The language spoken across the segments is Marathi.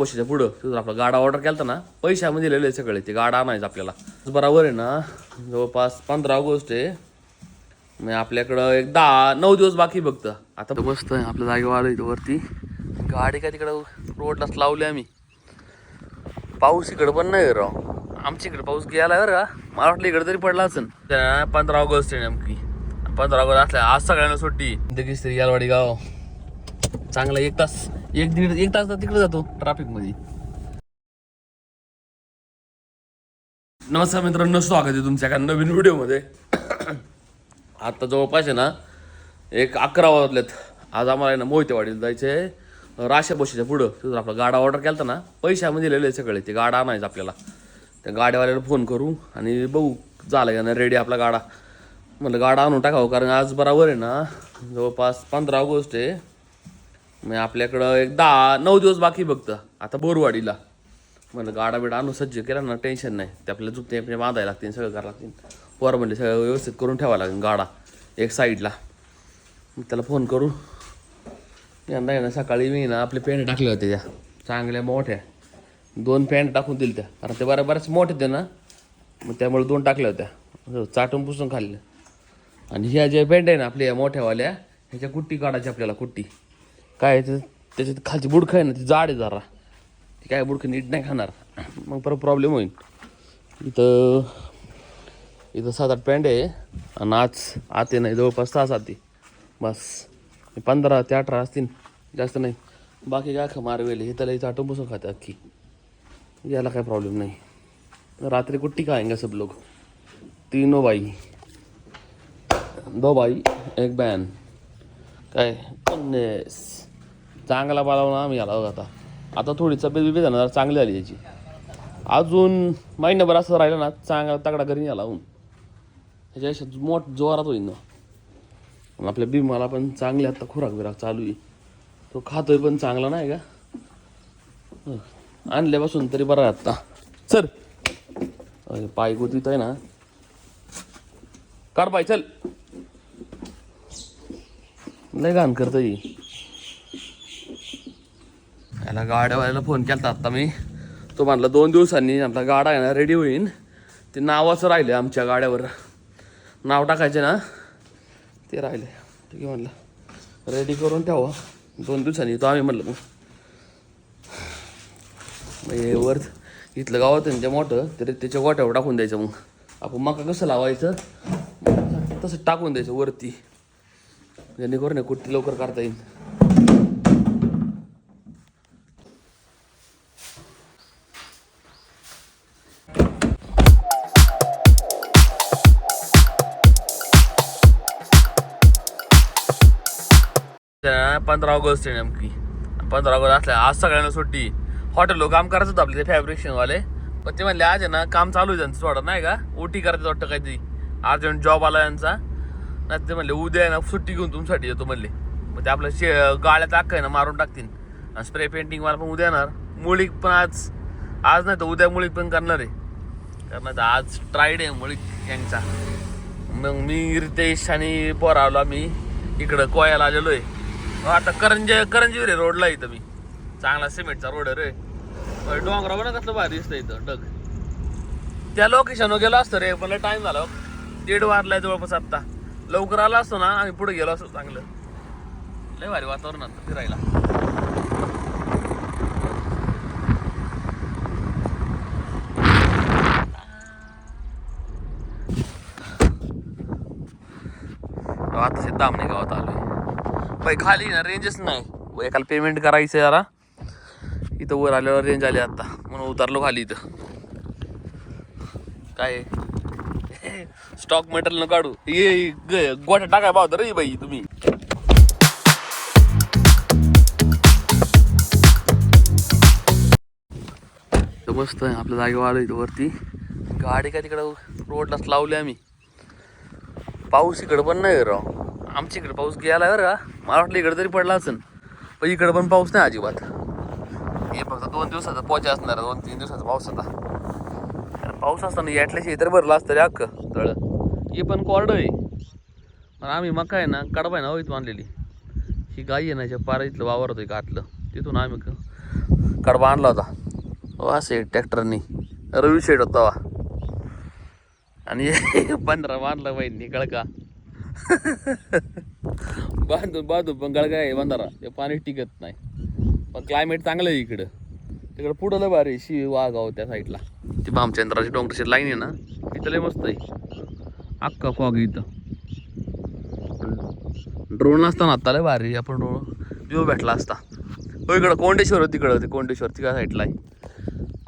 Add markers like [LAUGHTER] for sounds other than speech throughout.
बशीच्या पुढं. तिथून आपला गाडा ऑर्डर केला ना पैशामध्ये लिहिले सगळे ते गाडा आणायचं आपल्याला. बरोबर आहे ना जवळपास पंधरा ऑगस्ट आहे. म्हणजे आपल्याकडं एक दहा नऊ दिवस बाकी बघत आता बसतोय आपल्या जागेवर इथं वरती. गाडी काय तिकडं रोडलाच लावली आम्ही. पाऊस इकडं पण नाही राव. आमच्या इकडे पाऊस गेला बरं का. मला वाटलं इकडे तरी पडला असेल. त्या पंधरा ऑगस्ट आहे नेमकी. पंधरा ऑगस्ट असल्या आज सगळ्यांना सुट्टी. दगीच तरी यालवाडी गाव. चांगला एक तास. एक दीड एक तास तिकडे जातो ट्रॅफिकमध्ये. नमस्कार मित्रांनो स्वागत आहे तुमच्या एका नवीन व्हिडिओमध्ये. आता जवळपास आहे ना एक अकरा वाजलेत. आज आम्हाला आहे ना मोहितेवाडीला जायचे आहे. राशा बशीच्या पुढं. तिथून आपला गाडा ऑर्डर केला ना पैशामध्ये लिहिले सगळे. ते गाडा आणायचं आपल्याला. त्या गाड्यावाल्याला फोन करू आणि बघू झालं का ना रेडी आपला गाडा. म्हटलं गाडा आणून टाकावं कारण आज बरोबर आहे ना जवळपास पंधरा ऑगस्ट आहे. मग आपल्याकडं एक दहा नऊ दिवस बाकी बघतं आता बोरवाडीला. म्हणलं गाडा बिडा आणू सज्ज केला ना टेन्शन नाही. ते आपल्याला झुपते आपले बांधायला लागतील सगळं करावं लागतील. पोरं म्हणले सगळं व्यवस्थित करून ठेवावं लागेल गाडा एक साईडला. मग त्याला फोन करू यंदा आहे ना सकाळी मी ना आपले पेंट टाकले होते त्या. चांगल्या मोठ्या. दोन पॅन्ट टाकून दिल त्या कारण ते बऱ्या बऱ्याच मोठे होते ना. मग त्यामुळे दोन टाकल्या होत्या. चाटून पुसून खाल्ल्या आणि ह्या ज्या पॅन्ट आहे ना आपल्या या मोठ्यावाल्या ह्याच्या कुट्टी काढायची आपल्याला कुट्टी. काय ते? त्याच्यात खालची बुडखं आहे ना ती जाड आहे जरा. ती काय बुडखं नीट नाही खाणार. मग परत प्रॉब्लेम होईल. इथं इथं सात आठ पॅन्ट आहे. आणि आज आते नाही जवळपास सहा आते बस. पंधरा ते अठरा असतील. जास्त नाही. बाकी काय खा मारवेल हे त्याला इथं आटून बसून खाते अख्खी. याला काय प्रॉब्लेम नाही. रात्री कुट्टी खाएंगे सब लोग तीनो बाई. दो बाई एक बॅन काय? उन्नीस चांगला पालावून आम्ही आला आता. आता थोडी तब्येत बिबी जाणार चांगली झाली याची अजून महिनाभर असं राहिलं ना चांगला तगडा घरी आला होऊन. त्याच्या अशा मोठ जोरात होईल ना. आपल्या बिमाला पण चांगले आता खुराक बिराक चालू आहे. तो खातोय पण चांगला नाही का? आणल्यापासून तरी बरा आत्ता आता. चल. अरे, पाय गोतीत आहे ना. काढ पाय चल. लय घाण करतोय. याला गाड्यावाल्याला फोन केला आत्ता मी. तो म्हणला दोन दिवसांनी आपला गाडा आहे ना रेडी होईन. ते नावाचं राहिले आमच्या गाड्यावर. नाव टाकायचे ना ते राहिले ठीक आहे म्हटलं रेडी करून ठेवा. दोन दिवसांनी तो आम्ही म्हणलं मग हे वर इथलं गावात आहे ते मोठं तरी त्याच्या गोट्यावर टाकून द्यायचं मग. आपण मका कसं लावायचं? तसं टाकून द्यायचं वरती. जेणेकरून कुठती लवकर काढता येईल. पंधरा ऑगस्ट आहे नेमकी. पंधरा ऑगस्ट असल्या आज सगळ्यांना सुट्टी. हॉटेल काम करायचं होतं आपले ते फॅब्रिकेशनवाले पण ते म्हणले आज आहे ना काम चालू आहे त्यांचं थोडं नाही का? ओटी करायचं वाटतं काहीतरी. अर्जंट जॉब आला यांचा. नाही ते म्हणले उद्या आहे ना सुट्टी घेऊन तुमच्यासाठी येतो म्हणले. मग ते आपलं शे गाळ्यात टाक आहे ना मारून टाकतील. आणि स्प्रे पेंटिंग मला पण उद्या येणार. मुळीक पण आज आज नाही तर उद्या मुळीक पण करणार आहे. कारण आज ट्रायडे आहे मुळीक यांचा. मग मी रितेश आणि पोरावला आलो इकडं कोयाला आलेलो आहे. हो, आता करंज करंजी रे रोडला इथं मी चांगला सिमेंटचा रोड आहे रे. डोंगरावर ना कसलं भारी दिसतं इथं डग त्या लोकेशनवर गेलो असतो रे मला टाइम झाला हो. दीड वारलाय जवळपास आत्ता. लवकर आला असतो ना आम्ही पुढे गेलो असतो चांगलं. लय भारी वातावरण आता फिरायला. आता सिद्धा नाही गावात आलोय. बाई खाली ना रेंजच नाही. एकाला पेमेंट करायचं आहे जरा. इथं वर आल्यावर रेंज आली आता. म्हणून उतरलो खाली इथं. काय? [LAUGHS] स्टॉक मटेरियल न काढू. ये ग- गोठ्या टाकाय पावतं रे बाई तुम्ही. मस्त आहे आपल्या जागेवर आलो इथं वरती. गाडी काय तिकडं रोडलाच लावली आम्ही. पाऊस इकडं पण नाही राव. आमच्या इकडे पाऊस गेला बरं का. मला वाटलं इकडे तरी पडला असेल. पण इकडं पण पाऊस नाही अजिबात. हे फक्त दोन दिवसाचा पोचा असणार दोन तीन दिवसाचा पाऊस होता. पाऊस असताना याटल्याशी तर भरला असतं रे अख्खं तळ. हे पण कोरडं आहे. पण आम्ही मका आहे ना कडबा आहे ना होईत आणलेली ही गाई आहे ना ज्या पारा इथलं वावर होतं घातलं तिथून आम्ही क- कडबा आणला होता. हो, वासे ट्रॅक्टरनी. रवी शेड होता वा. आणि पंधरा बांधला बाई निकळ का बांधून बांधून पण गळगाय आहे बंधारा ते पाणी टिकत नाही. पण क्लायमेट चांगलं आहे इकडं. तिकडं पुढं लय भारी शिव वागाव त्या साईडला ती भामचंद्राची डोंगराची लाईन आहे ना इथं लय मस्त आहे. अख्खा फॉग इथं. ड्रोन असताना आता लय भारी आपण व्ह्यू भेटला असता. हो इकडं कोंडेश्वर तिकडं ते कोंडेश्वर तिकडं साईडला आहे.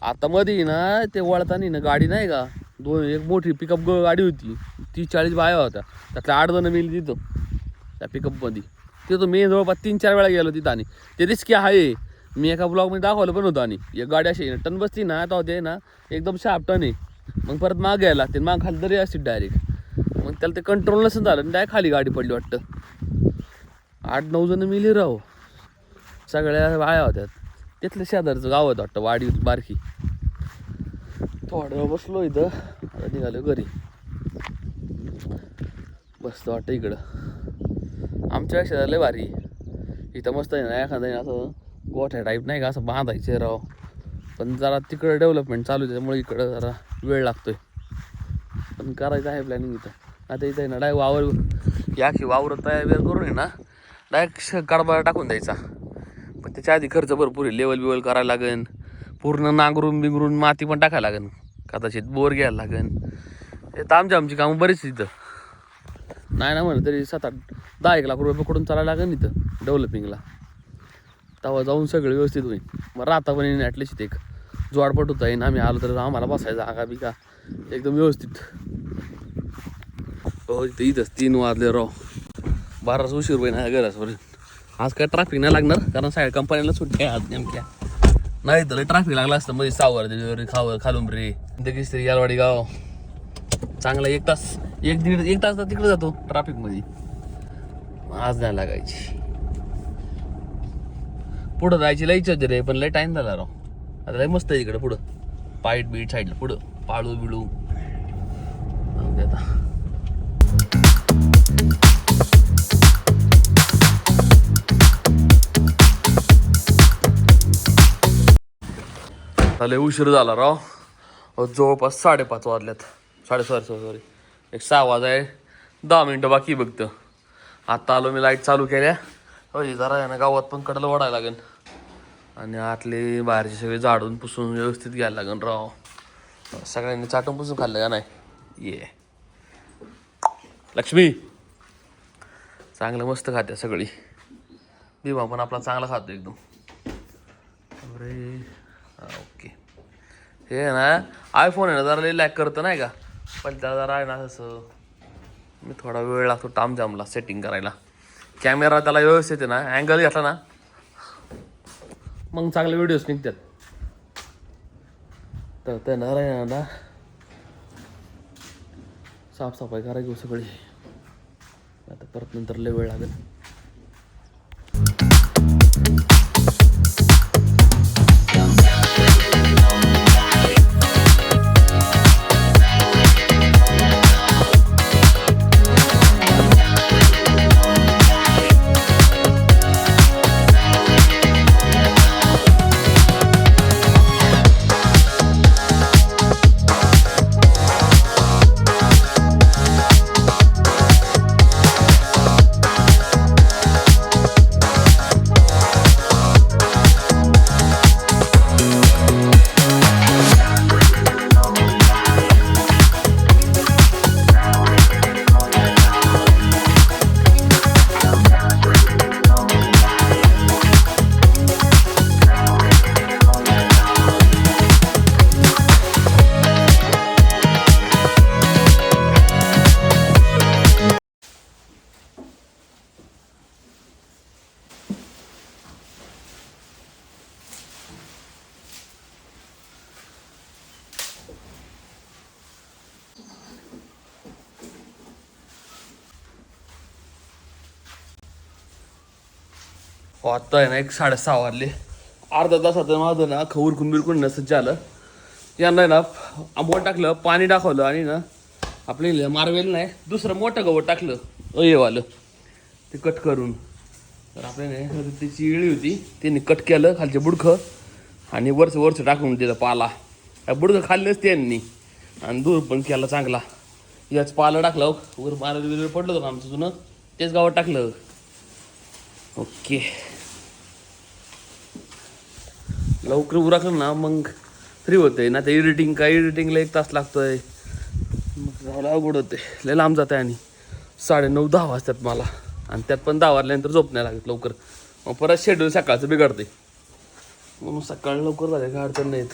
आता मध्ये ना ते वळताना ना गाडी नाही का दोन एक मोठी पिकअप गाडी होती. तीस चाळीस बाया होत्या. त्यातल्या आठ जण मिळली तिथं त्या पिकअपमध्ये तिथं मी जवळपास तीन चार वेळा गेलो तिथं आणि ते रिस्की आहे. मी एका ब्लॉगमध्ये दाखवलं पण होतं आणि एक गाडी अशी टन बसती ना आता होते ना एकदम शार्प टन आहे. मग परत माग यायला ते माग खाली तरी असते डायरेक्ट मग त्याला ते कंट्रोल नसेल झालं डायरेक्ट खाली गाडी पडली वाटतं. आठ नऊ जण मिली राहो सगळ्या वाया होत्या. तिथलं शेजारचं गाव होतं वाटतं वाडी बारकी. थोडं वेळ बसलो इथं आता निघालो घरी. बसतो वाटतं इकडं. आमच्यापेक्षा लय भारी. इथं मस्त आहे ना एखादं असं गोठ्या टाईप नाही का असं बांधायचे राव. पण जरा तिकडं डेव्हलपमेंट चालू आहे त्यामुळे इकडं जरा वेळ लागतोय. पण करायचं आहे प्लॅनिंग इथं. आता इथं आहे ना डायरेक्ट वावर या की वावर तयार बियार करून आहे ना डायरेक्ट कडबा टाकून द्यायचा. पण त्याच्या आधी खर्च भरपूर आहे लेवल बिवल करायला लागेल पूर्ण नांगरून बिंगरून माती पण टाकायला लागेल कदाचित बोर घ्यायला लागेल हे तर आमची आमची कामं बरीच इथं. नाही ना म्हणलं तरी सात आठ दहा एक लाख रुपये पकडून चालायला लागेल इथं डेव्हलपिंगला तेव्हा जाऊन सगळं व्यवस्थित होईल. मग राहता पण येईन ॲटलिस्ट एक. जोडपट होता येईन. आम्ही आलो तर आम्हाला बसायचा आगा बिका एकदम व्यवस्थित. हो इथं इथंच तीन वाजले राव. बाराच उशीर होईन घरासपर्यंत आज काय ट्रॅफिक नाही लागणार कारण साईड कंपनीला सुट्टी आहे आज नेमक्या. नाही तर ट्रॅफिक लागला असतं मध्ये सावर डिलिव्हरी खावर खालून रे तरी यालवाडी गाव. चांगला एक तास. एक दीड एक तास तर तिकडे जातो ट्रॅफिकमध्ये आज नाही लागायची. पुढं जायची लई इच्छा होती रे पण लय टाइम झाला राव. आता लय मस्त आहे इकडे पुढं. पाईट बीट साईडला पुढं. पाळू बिळू. दे आता. झाले उशीर झाला राव. अहो, जवळपास साडेपाच वाजल्यात. साडेसहा सॉरी. एक सहा वाज आहे. दहा मिनटं बाकी बघतं आता आलो मी लाइट चालू केल्या. होई जरा आहे ना गावात पण कडलं ओढायला लागेल. आणि आतले बाहेरचे सगळे झाडून पुसून व्यवस्थित घ्यायला लागेल राव. सगळ्यांनी चाटून पुसून खाल्लं का नाही? ये. लक्ष्मी! चांगलं मस्त खात्या सगळी. दिवा पण आपला चांगला खातो एकदम. अरे ओके. हे आहे ना आयफोन आहे ना जरा लई लॅक करतं नाही का? पण त्याला जरा आहे ना असं मी थोडा वेळ लागतो टाम जामला सेटिंग करायला. कॅमेरा त्याला व्यवस्थित आहे ना अँगल घेतला ना. मग चांगले व्हिडिओज निघतात. तर त्यानं आहे ना साफसफाई करायची सगळी. आता परत नंतर लय वेळ लागेल. आता आहे ना एक साडेसहा वाजले. अर्धा तासाचं माझं ना खऊर कुंबीर कोण नसत झालं. यांना आहे ना आंबवण टाकलं पाणी टाकवलं आणि ना आपले मारवेल नाही दुसरं मोठं गवत टाकलं. अयवालं ते कट करून. तर आपल्याने त्याची इळी होती त्यांनी कट केलं खालचे बुडखं आणि वरच वरच टाकून दिलं पाला. बुडकं खाल्लंच त्यांनी आणि दूर पण केला चांगला. याच पालं टाकलं वर मारा पडलं होतं आमचं जुनं तेच गावात टाकलं. ओके. लवकर उराकलं ना मग फ्री होते ना ते एडिटिंग काय एडिटिंगला एक तास लागतोय. मग झालं अवघड होते लय लांब जाते आणि साडे नऊ दहा वाजतात मला. आणि त्यात पण दहा वाजल्यानंतर झोप नाही लागत लवकर. मग परत शेड्यूल सकाळचं बिघडते म्हणून सकाळी लवकर झाले काय अडचण नाहीत.